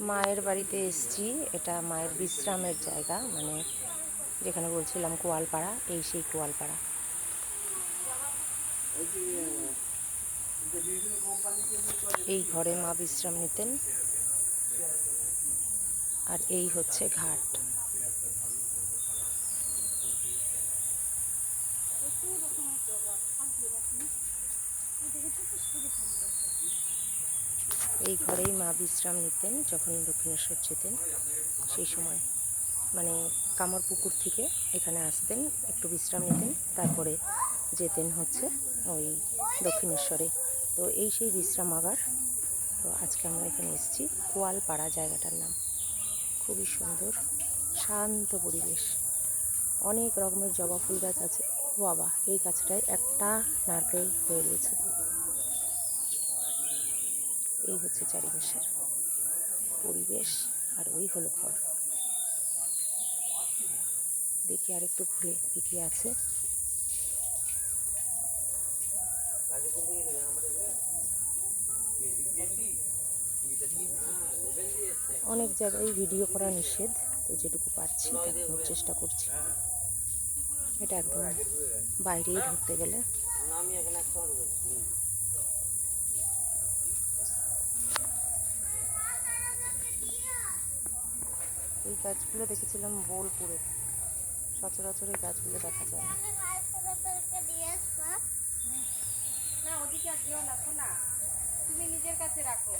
মায়ের বাড়িতে এসছি। এটা মায়ের বিশ্রামের জায়গা মানে যেখানে বলছিলাম কোয়ালপাড়া, এই সেই কোয়ালপাড়া। এই ঘরে মা বিশ্রাম নিতেন। আর এই হচ্ছে ঘাট। এই ঘরেই মা বিশ্রাম নিতেন যখন দক্ষিণেশ্বর যেতেন। সেই সময় মানে কামর পুকুর থেকে এখানে আসতেন, একটু বিশ্রাম নিতেন, তারপরে যেতেন হচ্ছে ওই দক্ষিণেশ্বরে। তো এই সেই বিশ্রামাগার তো আজকে আমরা এখানে এসেছি কোয়ালপাড়া জায়গাটার নাম। খুবই সুন্দর, শান্ত পরিবেশ। অনেক রকমের জবা ফুল গাছ আছে। বাবা, এই গাছটায় একটা নারকেল হয়ে রয়েছে। এই হচ্ছে চারিপাশের পরিবেশ আর ওই হলো ঘর। দেখি আর একটু ঘুরে কি কি আছে। অনেক জায়গায় ভিডিও করা নিষেধ, তো যেটুকু পারছি দেখানোর চেষ্টা করছি। এটা একদম বাইরেই ঢুকতে গেলে। এই গাছগুলো দেখেছিলাম বোলপুরে। সচরাচর এই গাছগুলো দেখা যায় না। ওদিকে আর দিও না তুমি নিজের কাছে রাখো।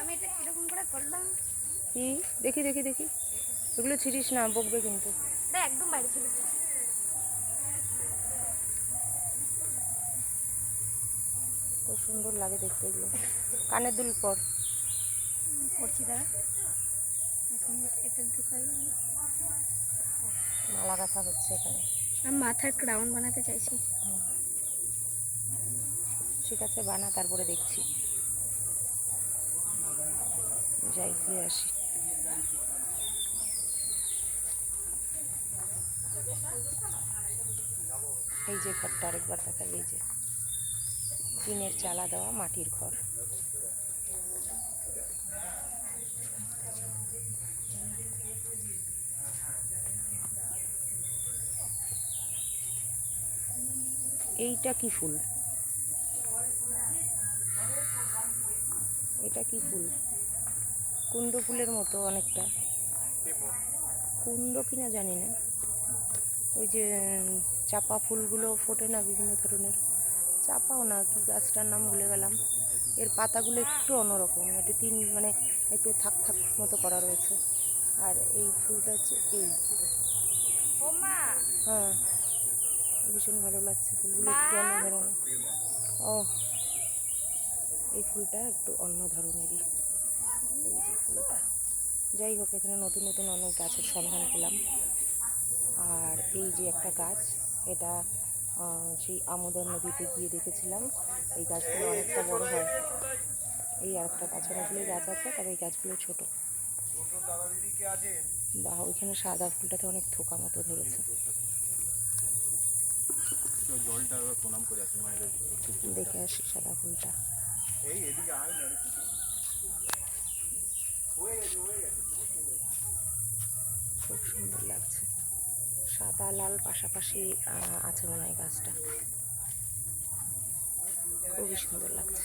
আমি এটা কীরকম করে করলাম? কি? দেখি দেখি দেখি। এগুলো ছিড়িস না বকবে কিন্তু। একদম চলে খুব সুন্দর লাগে দেখতে এগুলো। কানের দুল পর। করছি ঢুকাই মালা গাঁথা হচ্ছে এখানে। আমি মাথার ক্রাউন বানাতে চাইছি। ঠিক আছে বানা তারপরে দেখছি। যাই ঘুরে আসি। এই যে ঘরটা আরেকবার দেখাই এই যে টিনের চালা দেওয়া মাটির ঘর। এইটা কি ফুল? এটা কি ফুল? কুন্দ ফুলের মতো অনেকটা। কুন্দ কিনা জানি না। ওই যে চাপা ফুলগুলো ফোটে না বিভিন্ন ধরনের? চাপাও না কি গাছটার নাম ভুলে গেলাম। এর পাতাগুলো একটু অন্যরকম এটা তিন মানে একটু থাক থাক মতো করা রয়েছে। আর এই ফুলটা হচ্ছে এই। হ্যাঁ। ভীষণ ভালো লাগছে ফুলগুলো, একটু অন্য ধরনের। ও এই ফুলটা একটু অন্য ধরনেরই। এই যে ফুলটা। যাই হোক, এখানে নতুন নতুন অনেক গাছের সন্ধান পেলাম। আর এই যে একটা গাছ, এটা সেই আমোদর নদীতে গিয়ে দেখেছিলাম। এই গাছগুলো অনেকটা বড় হয়। এই আর একটা গাছ গাছ আছে, তবে এই গাছগুলো ছোট। বা ওইখানে সাদা ফুলটাতে অনেক থোকা মতো ধরেছে। জলটা প্রণাম করে আসি মায়ের দেখে আসি সাদা ফুলটা। এই এদিকে আয় না খুব সুন্দর। লাগছে। সাদা লাল পাশাপাশি আহ, আছে মনে হয় গাছটা। খুবই সুন্দর লাগছে।